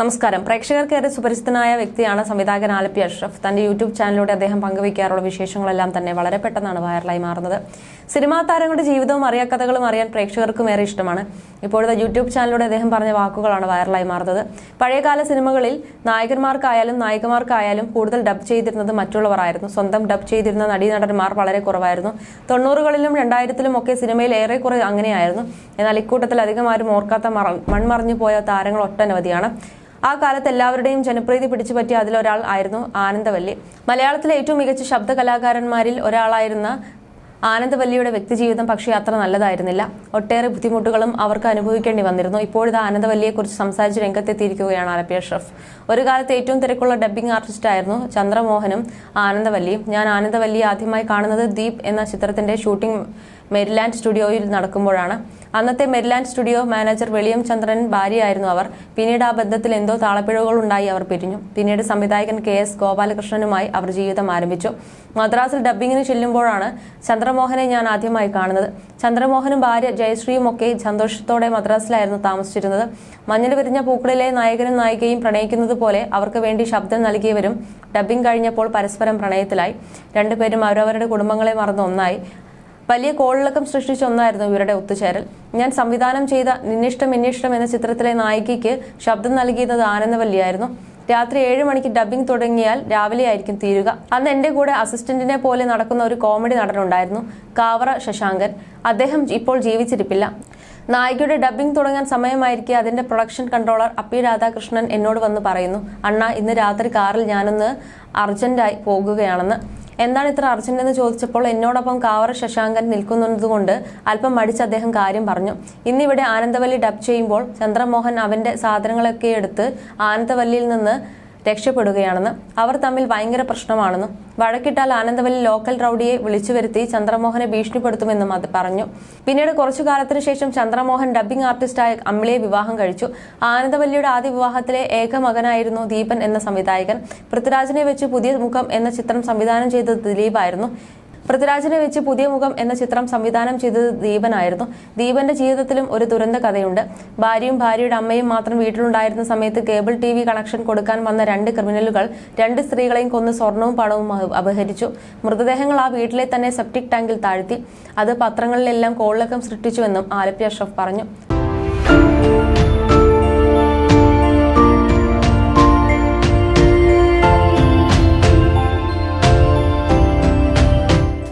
നമസ്കാരം. പ്രേക്ഷകർക്കേറെ സുപരിചിതനായ വ്യക്തിയാണ് സംവിധായകൻ ആലപ്പി അഷ്റഫ്. തന്റെ യൂട്യൂബ് ചാനലിലൂടെ അദ്ദേഹം പങ്കുവയ്ക്കാറുള്ള വിശേഷങ്ങളെല്ലാം തന്നെ വളരെ പെട്ടെന്നാണ് വൈറലായി മാറുന്നത്. സിനിമാ താരങ്ങളുടെ ജീവിതവും അറിയാക്കഥകളും അറിയാൻ പ്രേക്ഷകർക്കും ഏറെ ഇഷ്ടമാണ്. ഇപ്പോഴത്തെ യൂട്യൂബ് ചാനലിലൂടെ അദ്ദേഹം പറഞ്ഞ വാക്കുകളാണ് വൈറലായി മാറുന്നത്. പഴയകാല സിനിമകളിൽ നായകന്മാർക്കായാലും നായികമാർക്കായാലും കൂടുതൽ ഡബ് ചെയ്തിരുന്നത് മറ്റുള്ളവർ ആയിരുന്നു സ്വന്തം ഡബ് ചെയ്തിരുന്ന നടീനടന്മാർ വളരെ കുറവായിരുന്നു. തൊണ്ണൂറുകളിലും രണ്ടായിരത്തിലും ഒക്കെ സിനിമയിൽ ഏറെക്കുറെ അങ്ങനെയായിരുന്നു. എന്നാൽ ഇക്കൂട്ടത്തിൽ അധികം ആരും ഓർക്കാത്ത മറ- മൺമറഞ്ഞു പോയ താരങ്ങൾ ഒട്ടനവധിയാണ്. ആ കാലത്ത് എല്ലാവരുടെയും ജനപ്രീതി പിടിച്ചുപറ്റിയ അതിലൊരാൾ ആയിരുന്നു ആനന്ദവല്ലി. മലയാളത്തിലെ ഏറ്റവും മികച്ച ശബ്ദ കലാകാരന്മാരിൽ ഒരാളായിരുന്ന ആനന്ദവല്ലിയുടെ വ്യക്തിജീവിതം പക്ഷേ അത്ര നല്ലതായിരുന്നില്ല. ഒട്ടേറെ ബുദ്ധിമുട്ടുകളും അവർക്ക് അനുഭവിക്കേണ്ടി വന്നിരുന്നു. ഇപ്പോഴത്തെ ആനന്ദവല്ലിയെക്കുറിച്ച് സംസാരിച്ച് രംഗത്തെത്തിയിരിക്കുകയാണ് ആലപ്പി അഷ്റഫ് ഒരു കാലത്ത് ഏറ്റവും തിരക്കുള്ള ഡബ്ബിംഗ് ആർട്ടിസ്റ്റ് ആയിരുന്നു ചന്ദ്രമോഹനും ആനന്ദവല്ലിയും. ഞാൻ ആനന്ദവല്ലിയെ ആദ്യമായി കാണുന്നത് ദീപ് എന്ന ചിത്രത്തിന്റെ ഷൂട്ടിംഗ് മെരിലാൻഡ് സ്റ്റുഡിയോയിൽ നടക്കുമ്പോഴാണ്. അന്നത്തെ മെരിലാൻഡ് സ്റ്റുഡിയോ മാനേജർ വെളിയം ചന്ദ്രൻ ഭാര്യയായിരുന്നു അവർ. പിന്നീട് ആ ബന്ധത്തിൽ എന്തോ താളപ്പിഴകൾ ഉണ്ടായി അവർ പിരിഞ്ഞു. പിന്നീട് സംവിധായകൻ കെ എസ് ഗോപാലകൃഷ്ണനുമായി അവർ ജീവിതം ആരംഭിച്ചു. മദ്രാസിൽ ഡബ്ബിങ്ങിന് ചെല്ലുമ്പോഴാണ് ചന്ദ്രമോഹനെ ഞാൻ ആദ്യമായി കാണുന്നത്. ചന്ദ്രമോഹനും ഭാര്യ ജയശ്രീയും ഒക്കെ സന്തോഷത്തോടെ മദ്രാസിലായിരുന്നു താമസിച്ചിരുന്നത്. മഞ്ഞൾ വിരിഞ്ഞ പൂക്കളിലെ നായകനും നായികയും പ്രണയിക്കുന്നത് പോലെ അവർക്ക് വേണ്ടി ശബ്ദം നൽകിയവരും ഡബ്ബിംഗ് കഴിഞ്ഞപ്പോൾ പരസ്പരം പ്രണയത്തിലായി. രണ്ടുപേരും അവരവരുടെ കുടുംബങ്ങളെ മറന്ന് ഒന്നായി. വലിയ കോളിളക്കം സൃഷ്ടിച്ച ഒന്നായിരുന്നു ഇവരുടെ ഒത്തുചേരൽ. ഞാൻ സംവിധാനം ചെയ്ത നിന്നിഷ്ടം എന്നിഷ്ടം എന്ന ചിത്രത്തിലെ നായികയ്ക്ക് ശബ്ദം നൽകിയത് ആനന്ദവല്ലിയായിരുന്നു. രാത്രി ഏഴ് മണിക്ക് ഡബ്ബിംഗ് തുടങ്ങിയാൽ രാവിലെ ആയിരിക്കും തീരുക. അന്ന് എന്റെ കൂടെ അസിസ്റ്റന്റിനെ പോലെ നടക്കുന്ന ഒരു കോമഡി നടനുണ്ടായിരുന്നു കാവറ ശശാങ്കൻ. അദ്ദേഹം ഇപ്പോൾ ജീവിച്ചിരിപ്പില്ല. നായികയുടെ ഡബ്ബിംഗ് തുടങ്ങാൻ സമയമായിരിക്കെ അതിന്റെ പ്രൊഡക്ഷൻ കൺട്രോളർ അപ്പി രാധാകൃഷ്ണൻ എന്നോട് വന്ന് പറയുന്നു അണ്ണ ഇന്ന് രാത്രി കാറിൽ ഞാനൊന്ന് അർജന്റായി പോകുകയാണെന്ന്. എന്താണ് ഇത്ര അർജന്റ് എന്ന് ചോദിച്ചപ്പോൾ എന്നോടൊപ്പം കാവറ ശശാങ്കൻ നിൽക്കുന്നതുകൊണ്ട് അല്പം മടിച്ച് അദ്ദേഹം കാര്യം പറഞ്ഞു. ഇന്നിവിടെ ആനന്ദവല്ലി ഡബ് ചെയ്യുമ്പോൾ ചന്ദ്രമോഹൻ അവന്റെ സാധനങ്ങളൊക്കെ എടുത്ത് ആനന്ദവല്ലിയിൽ നിന്ന് രക്ഷപ്പെടുകയാണെന്ന് അവർ തമ്മിൽ ഭയങ്കര പ്രശ്നമാണെന്നും വഴക്കിട്ടാൽ ആനന്ദവല്ലി ലോക്കൽ റൌഡിയെ വിളിച്ചു വരുത്തി ചന്ദ്രമോഹനെ ഭീഷണിപ്പെടുത്തുമെന്നും അത് പറഞ്ഞു. പിന്നീട് കുറച്ചു കാലത്തിനു ശേഷം ചന്ദ്രമോഹൻ ഡബ്ബിംഗ് ആർട്ടിസ്റ്റായ അമ്മിളിയെ വിവാഹം കഴിച്ചു. ആനന്ദവല്ലിയുടെ ആദ്യ വിവാഹത്തിലെ ഏക മകനായിരുന്നു ദീപൻ എന്ന സംവിധായകൻ. പൃഥ്വിരാജിനെ വെച്ച് പുതിയ മുഖം എന്ന ചിത്രം സംവിധാനം ചെയ്തത് ദിലീപായിരുന്നു. പൃഥ്വിരാജിനെ വെച്ച് പുതിയ മുഖം എന്ന ചിത്രം സംവിധാനം ചെയ്തത് ദീപനായിരുന്നു. ദീപന്റെ ജീവിതത്തിലും ഒരു ദുരന്ത കഥയുണ്ട്. ഭാര്യയും ഭാര്യയുടെ അമ്മയും മാത്രം വീട്ടിലുണ്ടായിരുന്ന സമയത്ത് കേബിൾ ടി കണക്ഷൻ കൊടുക്കാൻ വന്ന രണ്ട് ക്രിമിനലുകൾ രണ്ട് സ്ത്രീകളെയും കൊന്ന് സ്വർണവും പണവും അപഹരിച്ചു. മൃതദേഹങ്ങൾ ആ വീട്ടിലെ തന്നെ സെപ്റ്റിക് ടാങ്കിൽ താഴ്ത്തി. അത് പത്രങ്ങളിലെല്ലാം കോളിളക്കം സൃഷ്ടിച്ചുവെന്നും ആലപ്പി അഷ്റഫ് പറഞ്ഞു.